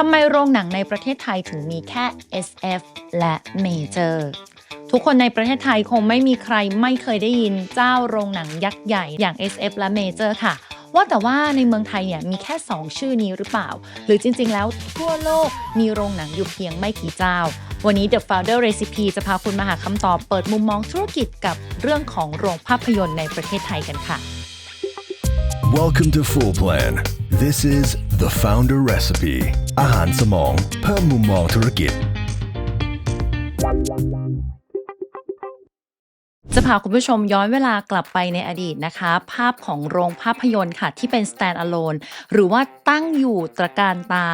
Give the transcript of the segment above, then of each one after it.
ทำไมโรงหนังในประเทศไทยถึงมีแค่ SF และ Major ทุกคนในประเทศไทยคงไม่มีใครไม่เคยได้ยินเจ้าโรงหนังยักษ์ใหญ่อย่าง SF และ Major ค่ะ ว่าแต่ว่าในเมืองไทยเนี่ยมีแค่ 2 ชื่อนี้หรือเปล่า หรือจริงๆ แล้วทั่วโลกมีโรงหนังอยู่เพียงไม่กี่เจ้า วันนี้ The Founder Recipe จะพาคุณมาหาคำตอบเปิดมุมมองธุรกิจกับเรื่องของโรงภาพยนตร์ในประเทศไทยกันค่ะ Welcome to Full Plan. This is the Founder Recipe อาหารสมอง เพิ่มมุมมองธุรกิจ จะพาคุณผู้ชมย้อนเวลากลับไปในอดีตนะคะ ภาพของโรงภาพยนตร์ค่ะ ที่เป็น stand alone หรือว่าตั้งอยู่ตระการตา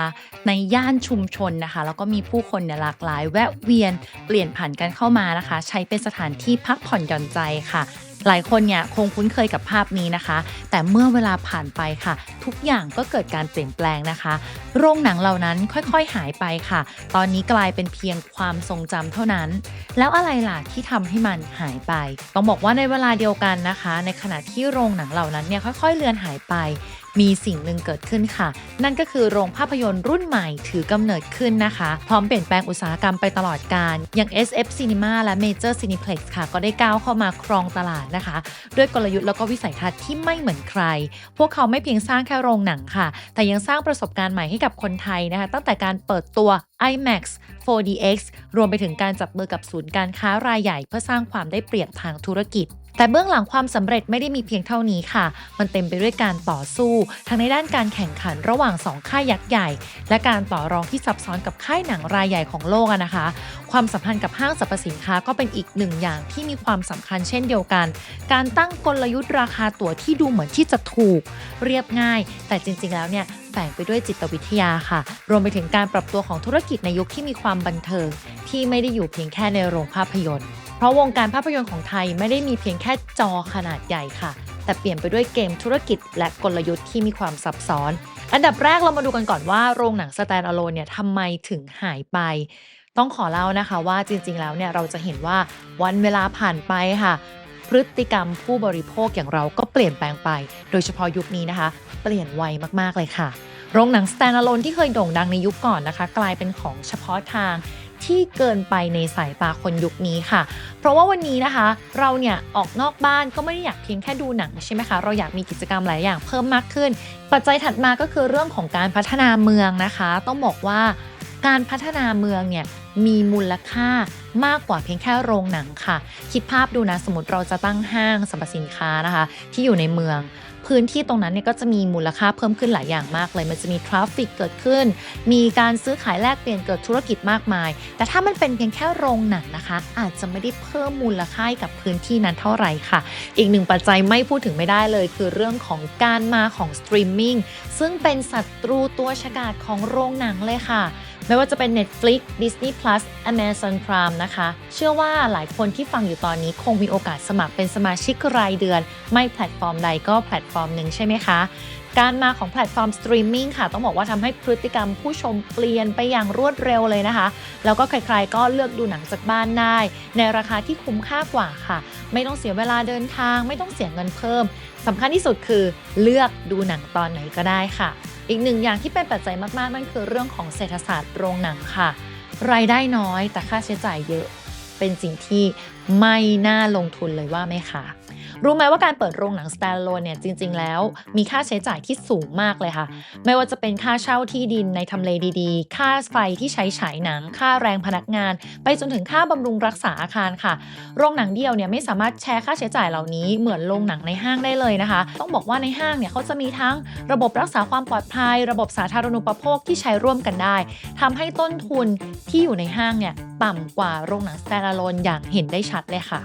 ในย่านชุมชนนะคะ แล้วก็มีผู้คนเนี่ยหลากหลาย แวะเวียนเปลี่ยนผ่านกันเข้ามานะคะ ใช้เป็นสถานที่พักผ่อนหย่อนใจค่ะ หลายคนเนี่ยคงคุ้นเคยกับภาพนี้นะคะ แต่เมื่อเวลาผ่านไปค่ะ ทุกอย่างก็เกิดการเปลี่ยนแปลงนะคะ โรงหนังเหล่านั้นค่อยๆหายไปค่ะ ตอนนี้กลายเป็นเพียงความทรงจำเท่านั้น แล้วอะไรล่ะที่ทำให้มันหายไป ต้องบอกว่าในเวลาเดียวกันนะคะ ในขณะที่โรงหนังเหล่านั้นเนี่ยค่อย ๆ เลือนหายไป มีสิ่งหนึ่งเกิดขึ้นค่ะ นั่นก็คือโรงภาพยนตร์รุ่นใหม่ถือกำเนิดขึ้นนะคะ พร้อมเปลี่ยนแปลงอุตสาหกรรมไปตลอดการ อย่าง SF Cinema และ Major Cineplex ค่ะ ก็ได้ก้าวเข้ามาครองตลาดนะคะ ด้วยกลยุทธ์แล้วก็วิสัยทัศน์ที่ไม่เหมือนใคร พวกเขาไม่เพียงสร้างแค่โรงหนังค่ะ แต่ยังสร้างประสบการณ์ใหม่ให้กับคนไทยนะคะ ตั้งแต่การเปิดตัว IMAX 4DX รวมไปถึงการจับมือกับศูนย์การค้ารายใหญ่ เพื่อสร้างความได้เปรียบทางธุรกิจ แต่เบื้องหลังความสำเร็จไม่ได้มีเพียงเท่านี้ค่ะ มันเต็มไปด้วยการต่อสู้ ทั้งในด้านการแข่งขันระหว่างสองค่ายยักษ์ใหญ่ และการต่อรองที่ซับซ้อนกับค่ายหนังรายใหญ่ของโลกนะคะ ความสัมพันธ์กับห้างสรรพสินค้าก็เป็นอีกหนึ่งอย่างที่มีความสำคัญเช่นเดียวกัน การตั้งกลยุทธ์ราคาตั๋วที่ดูเหมือนที่จะถูก เรียบง่าย แต่จริง ๆ แล้วเนี่ยแฝงไปด้วยจิตวิทยาค่ะ รวมไปถึงการปรับตัวของธุรกิจในยุคที่มีความบันเทิง ที่ไม่ได้อยู่เพียงแค่ในโรงภาพยนตร์ ราะวงการภาพยนตร์ของไทยไม่ได้มีเพียงแค่จอขนาดใหญ่ค่ะ แต่เปลี่ยนไปด้วยเกมธุรกิจและกลยุทธ์ที่มีความซับซ้อน อันดับแรกเรามาดูกันก่อนว่าโรงหนัง stand alone เนี่ยทำไมถึงหายไป ต้องขอเล่านะคะว่าจริงๆแล้วเนี่ยเราจะเห็นว่าวันเวลาผ่านไปค่ะพฤติกรรมผู้บริโภคอย่างเราก็เปลี่ยนแปลงไป โดยเฉพาะยุคนี้นะคะ เปลี่ยนไวมากๆเลยค่ะ โรงหนัง stand alone ที่เคยโด่งดังในยุคก่อนนะคะ กลายเป็นของเฉพาะทาง ที่เกินไปในสายตาคนยุคนี้ค่ะ เพราะว่าวันนี้นะคะ เราเนี่ยออกนอกบ้านก็ไม่ได้อยากเพียงแค่ดูหนังใช่ไหมคะ เราอยากมีกิจกรรมหลายอย่างเพิ่มมากขึ้น ปัจจัยถัดมาก็คือเรื่องของการพัฒนาเมืองนะคะ ต้องบอกว่าการพัฒนาเมืองเนี่ยมีมูลค่ามากกว่าเพียงแค่โรงหนังค่ะ คิดภาพดูนะ สมมติเราจะตั้งห้างสรรพสินค้านะคะ ที่อยู่ในเมือง พื้นที่ตรงนั้นเนี่ยก็จะมีมูลค่าเพิ่มขึ้นหลายอย่างมากเลย มันจะมีทราฟฟิกเกิดขึ้น มีการซื้อขายแลกเปลี่ยนเกิดธุรกิจมากมาย แต่ถ้ามันเป็นเพียงแค่โรงหนังนะคะ อาจจะไม่ได้เพิ่มมูลค่ากับพื้นที่นั้นเท่าไหร่ค่ะ อีกหนึ่งปัจจัยไม่พูดถึงไม่ได้เลย คือเรื่องของการมาของสตรีมมิ่งซึ่งเป็นศัตรูตัวฉกาจของโรงหนังเลยค่ะ ไม่ว่าจะเป็น Netflix Disney Plus Amazon Prime นะคะ เชื่อว่าหลายคนที่ฟังอยู่ตอนนี้คงมีโอกาสสมัครเป็นสมาชิกรายเดือน ไม่แพลตฟอร์มใดก็แพลตฟอร์มหนึ่งใช่ไหมคะ การมาของแพลตฟอร์มสตรีมมิ่งค่ะ ต้องบอกว่าทำให้พฤติกรรมผู้ชมเปลี่ยนไปอย่างรวดเร็วเลยนะคะ แล้วก็ใครๆก็เลือกดูหนังจากบ้านได้ ในราคาที่คุ้มค่ากว่าค่ะ ไม่ต้องเสียเวลาเดินทาง ไม่ต้องเสียเงินเพิ่มสำคัญที่สุดคือเลือกดูหนังตอนไหนก็ได้ค่ะ อีกหนึ่งอย่างที่เป็นปัจจัยมากๆ นั่นคือเรื่องของเศรษฐศาสตร์โรงหนังค่ะ รายได้น้อยแต่ค่าใช้จ่ายเยอะ เป็นสิ่งที่ไม่น่าลงทุนเลยว่าไหมคะ รู้ไหมว่าการเปิดโรงหนัง standalone เนี่ยจริง ๆ แล้ว มีค่าใช้จ่ายที่สูงมากเลยค่ะ ไม่ว่าจะเป็นค่าเช่าที่ดินในทำเลดีๆ ค่าไฟที่ใช้ฉายหนัง ค่าแรงพนักงาน ไปจนถึงค่าบำรุงรักษาอาคารค่ะ โรงหนังเดียวเนี่ยไม่สามารถแชร์ค่าใช้จ่ายเหล่านี้เหมือนโรงหนังในห้างได้เลยนะคะ ต้องบอกว่าในห้างเนี่ยเขาจะมีทั้งระบบรักษาความปลอดภัย ระบบสาธารณูปโภคที่ใช้ร่วมกันได้ทำให้ต้นทุนที่อยู่ในห้างเนี่ยต่ำกว่าโรงหนัง standalone อย่างเห็นได้ชัดเลยค่ะ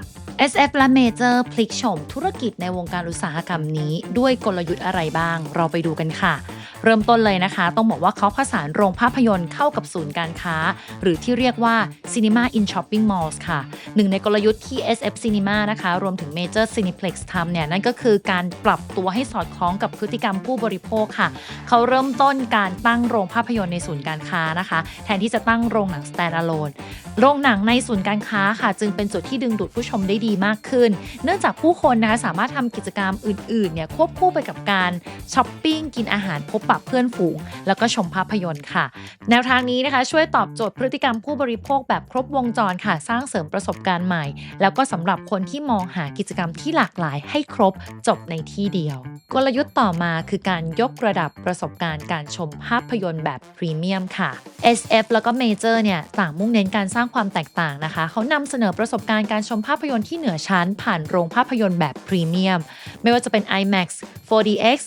SF และ Major พลิกโฉมธุรกิจในวงการอุตสาหกรรมนี้ ด้วยกลยุทธ์อะไรบ้าง เราไปดูกันค่ะ เริ่มต้นเลยนะคะ ต้องบอกว่าเขาผสานโรงภาพยนตร์เข้ากับศูนย์การค้า หรือที่เรียกว่า Cinema in Shopping Malls ค่ะ หนึ่งในกลยุทธ์ที่ SF Cinema นะคะ รวมถึง Major Cineplex ทำเนี่ย นั่นก็คือการปรับตัวให้สอดคล้องกับพฤติกรรมผู้บริโภคค่ะ เขาเริ่มต้นการตั้งโรงภาพยนตร์ในศูนย์การค้านะคะ แทนที่จะตั้งโรงหนัง standalone โรงหนังในศูนย์การค้าค่ะ จึงเป็นจุดที่ดึงดูดผู้ชมได้ดีมากขึ้น เนื่องจากผู้คนนะคะสามารถทำกิจกรรมอื่นๆเนี่ยควบคู่ไปกับการช้อปปิ้งกินอาหารพบปะเพื่อนฝูง แล้วก็ชมภาพยนตร์ค่ะ แนวทางนี้นะคะช่วยตอบโจทย์พฤติกรรมผู้บริโภคแบบครบวงจรค่ะ สร้างเสริมประสบการณ์ใหม่ แล้วก็สำหรับคนที่มองหากิจกรรมที่หลากหลายให้ครบจบในที่เดียว กลยุทธ์ต่อมาคือการยกระดับประสบการณ์การชมภาพยนตร์แบบพรีเมียมค่ะ SF แล้วก็ Major เนี่ยต่างมุ่งเน้นการสร้างความแตกต่างนะคะ เขานำเสนอประสบการณ์การชมภาพยนตร์ที่เหนือชั้นผ่านโรงภาพยนตร์แบบพรีเมียม ไม่ว่าจะเป็น IMAX 4DX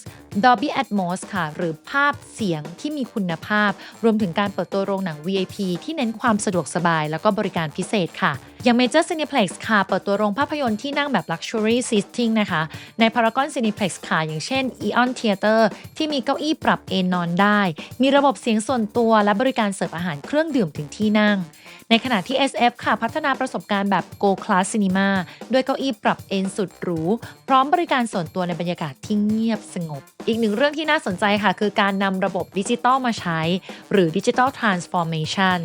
Dolby Atmos ค่ะ หรือภาพเสียงที่มีคุณภาพ รวมถึงการเปิดตัวโรงหนัง VIP ที่เน้นความสะดวกสบาย แล้วก็บริการพิเศษค่ะ อย่าง Major Cineplex ค่ะ เปิดตัวโรงภาพยนตร์ที่นั่งแบบ Luxury Seating นะคะ ใน Paragon Cineplex ค่ะ อย่างเช่น Eon Theater ที่มีเก้าอี้ปรับเอนนอนได้ มีระบบเสียงส่วนตัวและบริการเสิร์ฟอาหารเครื่องดื่มถึงที่นั่ง ในขณะที่ SF ค่ะพัฒนาประสบการณ์แบบ Go Class Cinema ด้วยเก้าอี้ปรับเอนสุดหรู พร้อมบริการส่วนตัวในบรรยากาศที่เงียบสงบ อีกหนึ่งเรื่องที่น่าสนใจค่ะ คือการนำระบบดิจิตอลมาใช้ หรือ Digital Transformation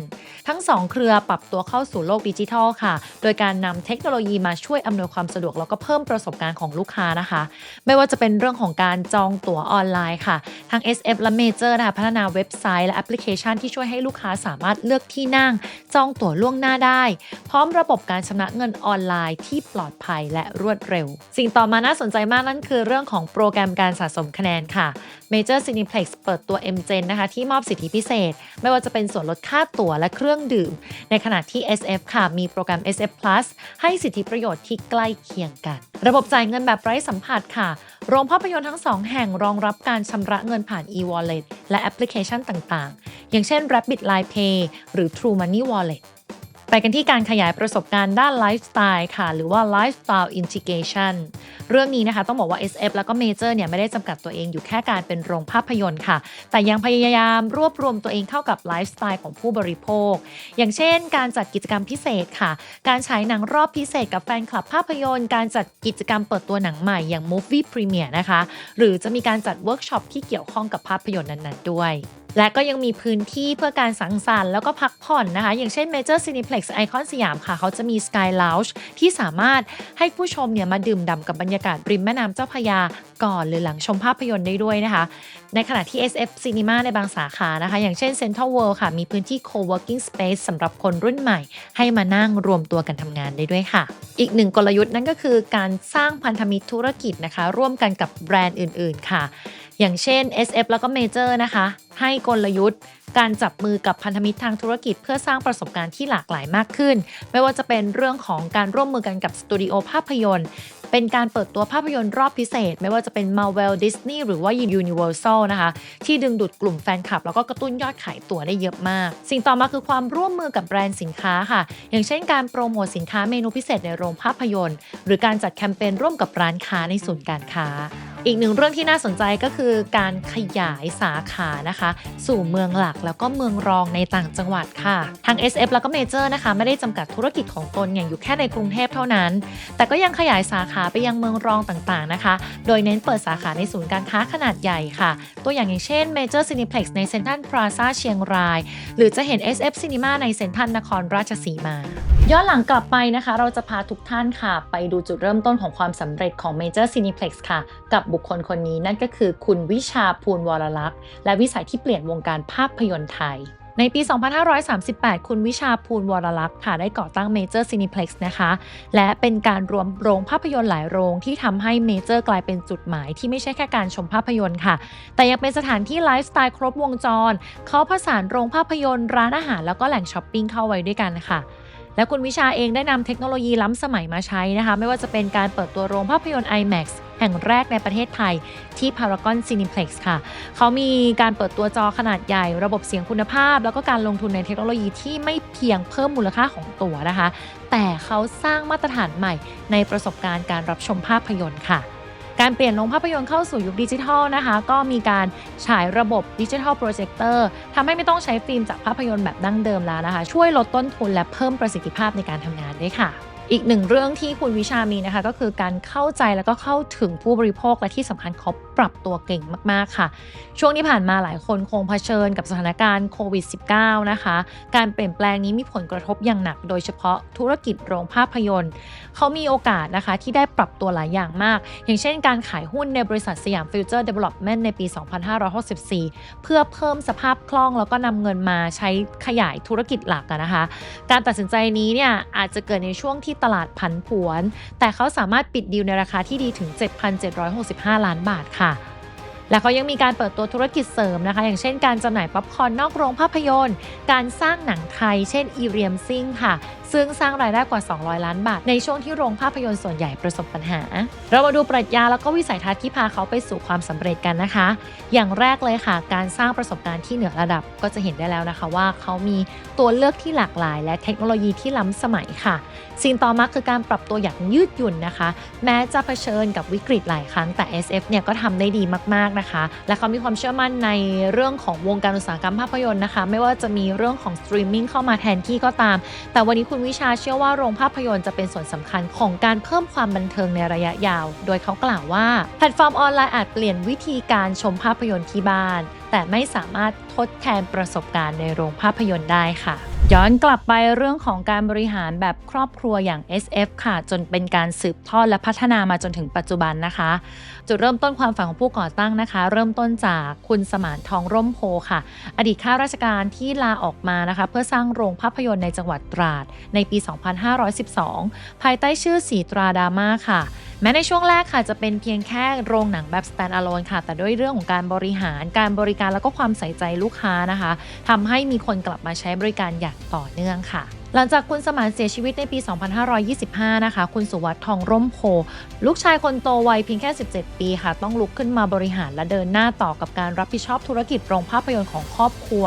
ทั้งสองเครือปรับตัวเข้าสู่โลกดิจิทัลค่ะ โดยการนำเทคโนโลยีมาช่วยอำนวยความสะดวกแล้วก็เพิ่มประสบการณ์ของลูกค้านะคะ ไม่ว่าจะเป็นเรื่องของการจองตั๋วออนไลน์ค่ะ ทั้ง SF และ Major นะคะพัฒนาเว็บไซต์และแอปพลิเคชันที่ช่วยให้ลูกค้าสามารถเลือกที่นั่งจองตั๋วล่วงหน้าได้ พร้อมระบบการชำระเงินออนไลน์ที่ปลอดภัยและรวดเร็ว สิ่งต่อมาน่าสนใจมากนั่นคือเรื่องของโปรแกรมการสะสมคะแนนค่ะ Major Cineplex เปิดตัว MGen นะคะที่มอบสิทธิพิเศษ ไม่ว่าจะเป็นส่วนลดค่าตั๋วและเครื่องดื่ม ในขณะที่ SF ค่ะ มีโปรแกรม SF Plus ให้สิทธิประโยชน์ที่ใกล้เคียงกัน ระบบจ่ายเงินแบบไร้สัมผัสค่ะ โรงภาพยนตร์ทั้งสองแห่งรองรับการชำระเงินผ่าน e-wallet และแอปพลิเคชันต่างๆ อย่างเช่น Rabbit Line Pay หรือ True Money Wallet ไปกันที่การขยายประสบการณ์ด้านไลฟ์สไตล์ค่ะ หรือว่า Lifestyle Integration เรื่องนี้นะคะต้องบอกว่า SF แล้วก็ Major เนี่ยไม่ได้จำกัดตัวเองอยู่แค่การเป็นโรงภาพยนตร์ค่ะ แต่ยังพยายามรวบรวมตัวเองเข้ากับไลฟ์สไตล์ของผู้บริโภค อย่างเช่น การจัดกิจกรรมพิเศษค่ะ การฉายหนังรอบพิเศษกับแฟนคลับภาพยนตร์ การจัดกิจกรรมเปิดตัวหนังใหม่อย่าง Movie Premiere นะคะ หรือจะมีการจัดเวิร์กช็อปที่เกี่ยวข้องกับภาพยนตร์นั้นๆด้วย และก็ยังมีพื้นที่เพื่อการสังสรรค์แล้วก็พักผ่อนนะคะ อย่างเช่น Major Cineplex ไอคอนสยามค่ะ เขาจะมี Sky Lounge ที่สามารถให้ผู้ชมเนี่ยมาดื่มด่ำกับบรรยากาศริมแม่น้ำเจ้าพระยาก่อนหรือหลังชมภาพยนตร์ได้ด้วยนะคะ ในขณะที่ SF Cinema ในบางสาขานะคะ อย่างเช่น Central World ค่ะ มีพื้นที่ Co-working Space สำหรับคนรุ่นใหม่ ให้มานั่งรวมตัวกันทำงานได้ด้วยค่ะ อีกหนึ่งกลยุทธ์นั่นก็คือการสร้างพันธมิตรธุรกิจนะคะ ร่วมกันกับแบรนด์อื่น ๆ ค่ะ อย่างเช่น SF แล้วก็ Major นะคะ ให้กลยุทธ์การจับมือกับพันธมิตรทางธุรกิจเพื่อสร้างประสบการณ์ที่หลากหลายมากขึ้น ไม่ว่าจะเป็นเรื่องของการร่วมมือกันกับสตูดิโอภาพยนตร์ เป็นการเปิดตัวภาพยนตร์รอบพิเศษ ไม่ว่าจะเป็น Marvel Disney หรือว่า Universal นะคะ ที่ดึงดูดกลุ่มแฟนคลับ แล้วก็กระตุ้นยอดขายตั๋วได้เยอะมาก สิ่งต่อมาคือความร่วมมือกับแบรนด์สินค้าค่ะ อย่างเช่นการโปรโมทสินค้าเมนูพิเศษในโรงภาพยนตร์ หรือการจัดแคมเปญร่วมกับร้านค้าในศูนย์การค้าอีกหนึ่งเรื่องที่น่าสนใจก็คือการขยายสาขานะคะ สู่เมืองหลักแล้วก็เมืองรองในต่างจังหวัดค่ะ ทาง SF แล้วก็ Major นะคะ ไม่ได้จำกัดธุรกิจของตนอย่างอยู่แค่ในกรุงเทพเท่านั้น แต่ก็ยังขยายสาขาไปยังเมืองรองต่างๆนะคะ โดยเน้นเปิดสาขาในศูนย์การค้าขนาดใหญ่ค่ะ ตัวอย่างอย่างเช่น Major Cineplex ในเซ็นทรัลพลาซาเชียงราย หรือจะเห็น SF Cinema ในเซ็นทรัลนครราชสีมาย้อนหลังกลับไปนะคะ เราจะพาทุกท่านค่ะ ไปดูจุดเริ่มต้นของความสำเร็จของ Major Cineplex ค่ะ กับบุคคลคนนี้นั่นก็คือคุณวิชาภูลวรลักษณ์ และวิสัยที่เปลี่ยนวงการภาพยนตร์ไทย ในปี 2538 คุณวิชาภูลวรลักษณ์ค่ะได้ก่อตั้ง Major Cineplex นะคะ และเป็นการรวมโรงภาพยนตร์หลายโรงที่ทำให้ Major กลายเป็นจุดหมายที่ไม่ใช่แค่การชมภาพยนตร์ค่ะ แต่ยังเป็นสถานที่ไลฟ์สไตล์ครบวงจร เขาผสานโรงภาพยนตร์ร้านอาหารแล้วก็แหล่งช้อปปิ้งเข้าไว้ด้วยกันค่ะและคุณวิชาเองได้นำเทคโนโลยีล้ำสมัยมาใช้นะคะ ไม่ว่าจะเป็นการเปิดตัวโรงภาพยนตร์ IMAX แห่งแรกในประเทศไทยที่ Paragon Cineplex ค่ะ เขามีการเปิดตัวจอขนาดใหญ่ ระบบเสียงคุณภาพ แล้วก็การลงทุนในเทคโนโลยีที่ไม่เพียงเพิ่มมูลค่าของตั๋วนะคะ แต่เขาสร้างมาตรฐานใหม่ในประสบการณ์การรับชมภาพยนตร์ค่ะการเปลี่ยนโรงภาพยนตร์เข้าสู่ยุคดิจิทัลนะคะ ก็มีการฉายระบบดิจิทัลโปรเจคเตอร์ทำให้ไม่ต้องใช้ฟิล์มจากภาพยนตร์แบบดั้งเดิมแล้วนะคะ ช่วยลดต้นทุนและเพิ่มประสิทธิภาพในการทำงานด้วยค่ะ อีกหนึ่งเรื่องที่คุณวิชามีนะคะ ก็คือการเข้าใจแล้วก็เข้าถึงผู้บริโภคและที่สำคัญเขา ปรับตัวเก่งมากๆค่ะ ช่วงที่ผ่านมาหลายคนคงเผชิญกับสถานการณ์โควิด -19 นะคะ การเปลี่ยนแปลงนี้มีผลกระทบอย่างหนัก โดยเฉพาะธุรกิจโรงภาพยนตร์ เขามีโอกาสนะคะที่ได้ปรับตัวหลายอย่างมาก อย่างเช่นการขายหุ้นในบริษัทสยามฟิวเจอร์เดเวล็อปเมนต์ในปี 2564 เพื่อเพิ่มสภาพคล่องแล้วก็นำเงินมาใช้ขยายธุรกิจหลักนะคะ การตัดสินใจนี้เนี่ยอาจจะเกิดในช่วงที่ตลาดผันผวน แต่เขาสามารถปิดดีลในราคาที่ดีถึง 7,765 ล้านบาทค่ะ และเขายังมีการเปิดตัวธุรกิจเสริมนะคะ อย่างเช่นการจำหน่ายป๊อปคอร์นนอกโรงภาพยนตร์ การสร้างหนังไทย เช่นอีเรียมซิงค่ะซึ่งสร้างรายได้กว่า 200 ล้านบาท ในช่วงที่โรงภาพยนตร์ส่วนใหญ่ประสบปัญหา เรามาดูปรัชญาแล้วก็วิสัยทัศน์ที่พาเขาไปสู่ความสำเร็จกันนะคะ อย่างแรกเลยค่ะ การสร้างประสบการณ์ที่เหนือระดับก็จะเห็นได้แล้วนะคะว่าเขามีตัวเลือกที่หลากหลาย และเทคโนโลยีที่ล้ำสมัยค่ะ สิ่งต่อมาคือการปรับตัวอย่างยืดหยุ่นนะคะ แม้จะเผชิญกับวิกฤตหลายครั้งแต่ SF เนี่ยก็ทำได้ดีมากๆนะคะ และเขามีความเชื่อมั่นในเรื่องของวงการอุตสาหกรรมภาพยนตร์นะคะ ไม่ว่าจะมีเรื่องของสตรีมมิ่งเข้ามาแทนที่ก็ตาม แต่วันนี้คุณวิชาเชื่อว่าโรงภาพยนตร์จะเป็นส่วนสำคัญของการเพิ่มความบันเทิงในระยะยาว โดยเขากล่าวว่า แพลตฟอร์มออนไลน์อาจเปลี่ยนวิธีการชมภาพยนตร์ที่บ้าน แต่ไม่สามารถ ทดแทนประสบการณ์ในโรงภาพยนตร์ได้ค่ะย้อนกลับไปเรื่องของการบริหารแบบครอบครัวอย่าง SF ค่ะ จนเป็นการสืบทอดและพัฒนามาจนถึงปัจจุบันนะคะ จุดเริ่มต้นความฝันของผู้ก่อตั้งนะคะ เริ่มต้นจากคุณสมานทองร่มโพค่ะ อดีตข้าราชการที่ลาออกมานะคะ เพื่อสร้างโรงภาพยนตร์ในจังหวัดตราด ในปี 2512 ภายใต้ชื่อสีตราดาม่าค่ะแม้ในช่วงแรกค่ะจะเป็นเพียงแค่โรงหนังแบบ stand alone ค่ะ แต่ด้วยเรื่องของการบริหารการบริการแล้วก็ความใส่ใจลูกค้านะคะทำให้มีคนกลับมาใช้บริการอย่างต่อเนื่องค่ะ หลังจากคุณสมานเสียชีวิตในปี 2525 นะคะ คุณสุวัสด์ทองร่มโพ ลูกชายคนโตวัยเพียงแค่ 17 ปีค่ะ ต้องลุกขึ้นมาบริหารและเดินหน้าต่อกับการรับผิดชอบธุรกิจโรงภาพยนตร์ของครอบครัว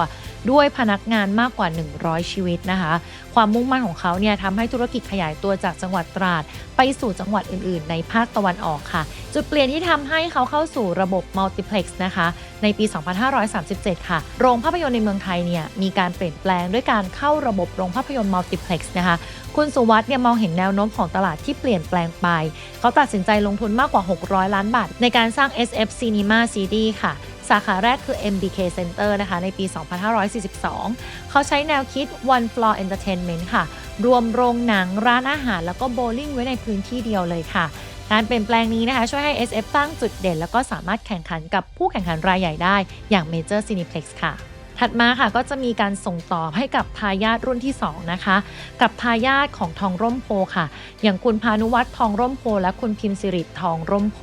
ด้วยพนักงานมากกว่า 100 ชีวิตนะคะ ความมุ่งมั่นของเขาเนี่ยทำให้ธุรกิจขยายตัวจากจังหวัดตราด ไปสู่จังหวัดอื่น ๆ ในภาคตะวันออกค่ะ จุดเปลี่ยนที่ทำให้เขาเข้าสู่ระบบมัลติเพล็กซ์นะคะ ในปี 2537 ค่ะ โรงภาพยนตร์ในเมืองไทยเนี่ยมีการเปลี่ยนแปลงด้วยการเข้าระบบโรงภาพยนตร์มัลติเพล็กซ์นะคะคุณสุวัสด์เนี่ยมองเห็นแนวโน้มของตลาดที่เปลี่ยนแปลงไป เขาตัดสินใจลงทุนมากกว่า 600 ล้านบาท ในการสร้าง SF Cinema CD ค่ะ สาขาแรกคือ MBK Center นะคะ ในปี 2542 เขาใช้แนวคิด One Floor Entertainment ค่ะ รวมโรงหนังร้านอาหารแล้วก็โบว์ลิ่งไว้ในพื้นที่เดียวเลยค่ะ การเปลี่ยนแปลงนี้นะคะ ช่วยให้ SF ตั้งจุดเด่น แล้วก็สามารถแข่งขันกับผู้แข่งขันรายใหญ่ได้อย่าง Major Cineplex ค่ะ ถัดมาค่ะก็จะมีการส่งต่อให้กับทายาทรุ่นที่ 2 นะคะ กับทายาทของทองร่มโพค่ะ อย่างคุณพานุวัฒน์ทองร่มโพ และคุณพิมพ์สิริทองร่มโพ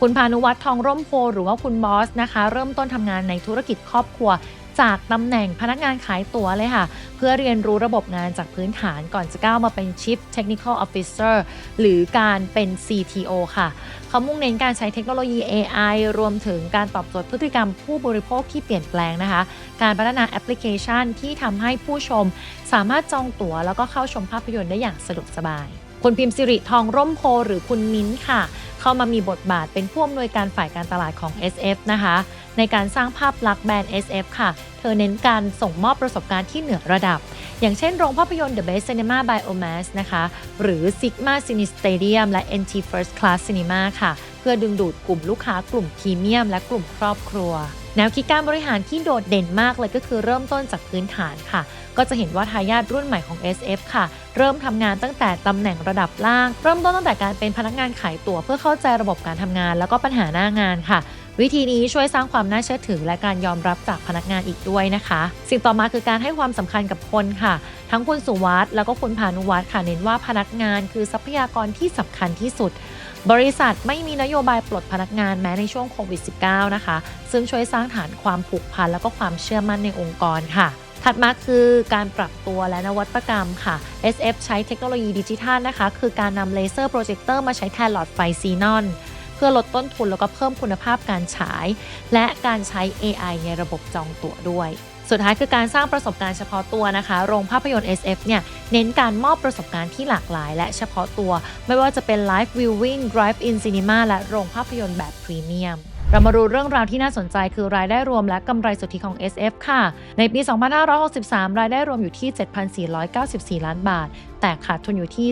คุณพานุวัฒน์ทองร่มโพ หรือว่าคุณบอสนะคะ เริ่มต้นทำงานในธุรกิจครอบครัว จากตำแหน่งพนักงานขายตั๋วเลยค่ะ เพื่อเรียนรู้ระบบงานจากพื้นฐานก่อนจะก้าวมาเป็น Chief Technical Officer หรือการเป็น CTO ค่ะเขามุ่งเน้นการใช้เทคโนโลยี AI รวมถึงการตอบโจทย์พฤติกรรมผู้บริโภคที่เปลี่ยนแปลงนะคะ การพัฒนาแอปพลิเคชันที่ทำให้ผู้ชม สามารถจองตั๋วแล้วก็เข้าชมภาพยนตร์ได้อย่างสะดวกสบาย คุณพิมพ์สิริทองร่มโพหรือคุณมิ้นค่ะ เข้ามามีบทบาทเป็นผู้อำนวยการฝ่ายการตลาดของ SF นะคะ ในการสร้างภาพลักษณ์แบรนด์ SF ค่ะ เธอเน้นการส่งมอบประสบการณ์ที่เหนือระดับ อย่างเช่นโรงภาพยนตร์ The Best Cinema by Omas นะคะ หรือ Sigma Cine Stadium และ NT First Class Cinema ค่ะ เพื่อดึงดูดกลุ่มลูกค้ากลุ่มพรีเมียม และกลุ่มครอบครัว แนวคิดการบริหารที่โดดเด่นมากเลยก็คือเริ่มต้นจากพื้นฐานค่ะ ก็จะเห็นว่าทายาทรุ่นใหม่ของ SF ค่ะ เริ่มทำงานตั้งแต่ตำแหน่งระดับล่าง เริ่มต้นตั้งแต่การเป็นพนักงานขายตั๋วเพื่อเข้าใจระบบการทำงาน แล้วก็ปัญหาหน้างานค่ะ วิธีนี้ช่วยสร้างความน่าเชื่อถือและการยอมรับจากพนักงานอีกด้วยนะคะ สิ่งต่อมาคือการให้ความสำคัญกับคนค่ะ ทั้งคุณสุวัสด์แล้วก็คุณพานุวัฒน์ค่ะเน้นว่าพนักงานคือทรัพยากรที่สำคัญที่สุด บริษัทไม่มีนโยบายปลดพนักงานแม้ในช่วงโควิด -19 นะคะ ซึ่งช่วยสร้างฐานความผูกพัน แล้วก็ความเชื่อมั่นในองค์กรค่ะถัดมาคือการปรับตัวและนวัตกรรมค่ะ SF ใช้เทคโนโลยีดิจิทัลนะคะ คือการนำเลเซอร์โปรเจคเตอร์มาใช้แทนหลอดไฟซีนอน พื่อลดต้นทุนแล้วก็เพิ่มคุณภาพการฉาย และการใช้ AI ในระบบจองตั๋วด้วย สุดท้ายคือการสร้างประสบการณ์เฉพาะตัวนะคะ โรงภาพยนตร์ SF เนี่ยเน้นการมอบประสบการณ์ที่หลากหลาย และเฉพาะตัว ไม่ว่าจะเป็น Live Viewing Drive In Cinema และโรงภาพยนตร์แบบพรีเมียมเรามาดูเรื่องราวที่น่าสนใจคือรายได้รวมและกำไรสุทธิของ SF ค่ะ ในปี 2563 รายได้รวมอยู่ที่ 7,494 ล้านบาท แต่ขาดทุนอยู่ที่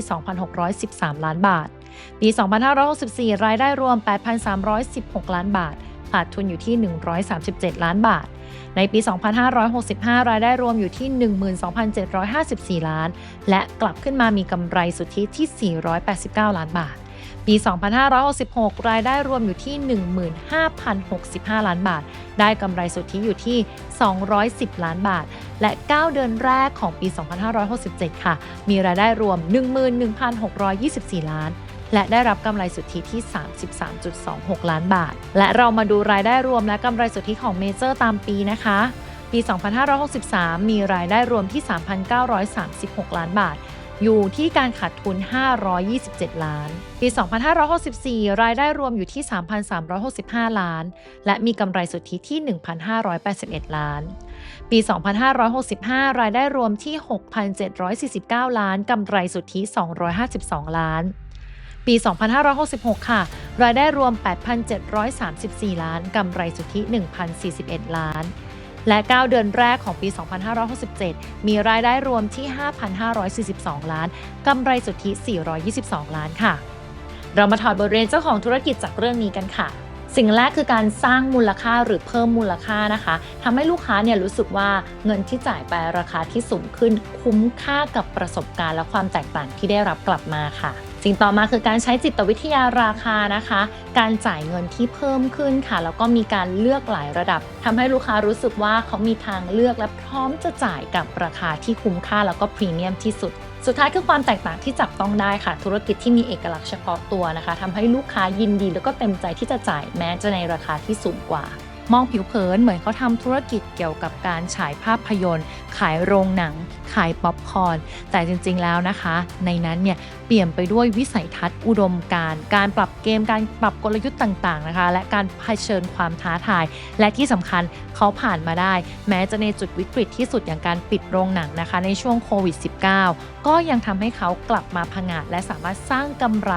2,613 ล้านบาท ปี 2564 รายได้รวม 8,316 ล้านบาท ขาดทุนอยู่ที่ 137 ล้านบาท ในปี 2565 รายได้รวมอยู่ที่ 12,754 ล้าน และกลับขึ้นมามีกำไรสุทธิที่ 489 ล้านบาทปี 2566 รายได้รวมอยู่ที่ 15,065 ล้านบาท ได้กำไรสุทธิอยู่ที่ 210 ล้านบาท และ 9 เดือนแรกของปี 2567 ค่ะ มีรายได้รวม 11,624 ล้าน และได้รับกำไรสุทธิที่ 33.26 ล้านบาท และเรามาดูรายได้รวมและกำไรสุทธิของเมเจอร์ตามปีนะคะ ปี 2563 มีรายได้รวมที่ 3,936 ล้านบาทอยู่ที่การขาดทุน 527 ล้าน ปี 2564 รายได้รวมอยู่ที่ 3,365 ล้าน และมีกำไรสุทธิที่ 1,581 ล้าน ปี 2565 รายได้รวมที่ 6,749 ล้าน กำไรสุทธิ 252 ล้าน ปี 2566 ค่ะ รายได้รวม 8,734 ล้าน กำไรสุทธิ 1,041 ล้าน และ 9 เดือนแรกของปี 2567 มีรายได้รวมที่ 5,542 ล้าน กำไรสุทธิ 422 ล้านค่ะ เรามาถอดบทเรียนเจ้าของธุรกิจจากเรื่องนี้กันค่ะสิ่งแรกคือการสร้างมูลค่าหรือเพิ่มมูลค่านะคะทำให้ลูกค้าเนี่ยรู้สึกว่าเงินที่จ่ายไปราคาที่สูงขึ้นคุ้มค่ากับประสบการณ์และความแตกต่างที่ได้รับกลับมาค่ะ สิ่งต่อมาคือการใช้จิตวิทยาราคานะคะ การจ่ายเงินที่เพิ่มขึ้นค่ะแล้วก็มีการเลือกหลายระดับทำให้ลูกค้ารู้สึกว่าเขามีทางเลือกและพร้อมจะจ่ายกับราคาที่คุ้มค่าแล้วก็พรีเมียมที่สุดสุดท้ายคือความแตกต่างที่จับต้องได้ค่ะ ธุรกิจที่มีเอกลักษณ์เฉพาะตัวนะคะทำให้ลูกค้ายินดีแล้วก็เต็มใจที่จะจ่ายแม้จะในราคาที่สูงกว่า มองผิวเผินเหมือนเขาทำธุรกิจเกี่ยวกับการฉายภาพยนตร์ ขายโรงหนัง ขายป๊อปคอร์นแต่จริงๆแล้วนะคะ ในนั้นเนี่ยเปลี่ยนไปด้วยวิสัยทัศน์อุดมการณ์การปรับเกมการปรับกลยุทธ์ต่างๆนะคะ และการเผชิญความท้าทาย และที่สำคัญเขาผ่านมาได้ แม้จะในจุดวิกฤตที่สุดอย่างการปิดโรงหนังนะคะ ในช่วงโควิด -19 ก็ยังทำให้เขากลับมาพังาจและสามารถสร้างกำไร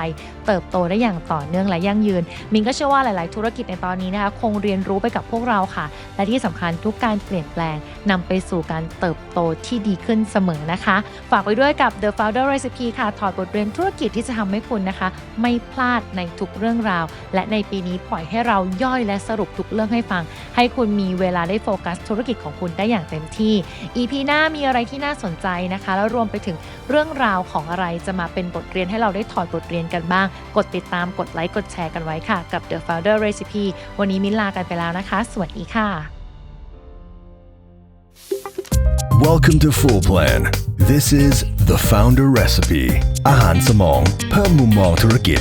เติบโตได้อย่างต่อเนื่องและยั่งยืน มินก็เชื่อว่าหลายๆ ธุรกิจในตอนนี้นะคะคงเรียนรู้ไปกับพวกเราค่ะ และที่สำคัญทุกการเปลี่ยนแปลงนำไปสู่การเติบติบโตที่ดีขึ้นเสมอนะคะ ฝากไว้ด้วยกับ The Founder Recipe ค่ะ ถอดบทเรียนธุรกิจที่จะทำให้คุณนะคะ ไม่พลาดในทุกเรื่องราว และในปีนี้ปล่อยให้เราย่อยและสรุปทุกเรื่องให้ฟัง ให้คุณมีเวลาได้โฟกัสธุรกิจของคุณได้อย่างเต็มที่ EP หน้ามีอะไรที่น่าสนใจนะคะ แล้วรวมไปถึงเรื่องราวของอะไรจะมาเป็นบทเรียนให้เราได้ถอดบทเรียนกันบ้าง กดติดตามกดไลค์กดแชร์กันไว้ค่ะกับ The Founder Recipe วันนี้มิลากันไปแล้วนะคะ สวัสดีค่ะ Welcome to Full Plan. This is the Founder Recipe. อาหารสมอง เพิ่มมุมมองธุรกิจ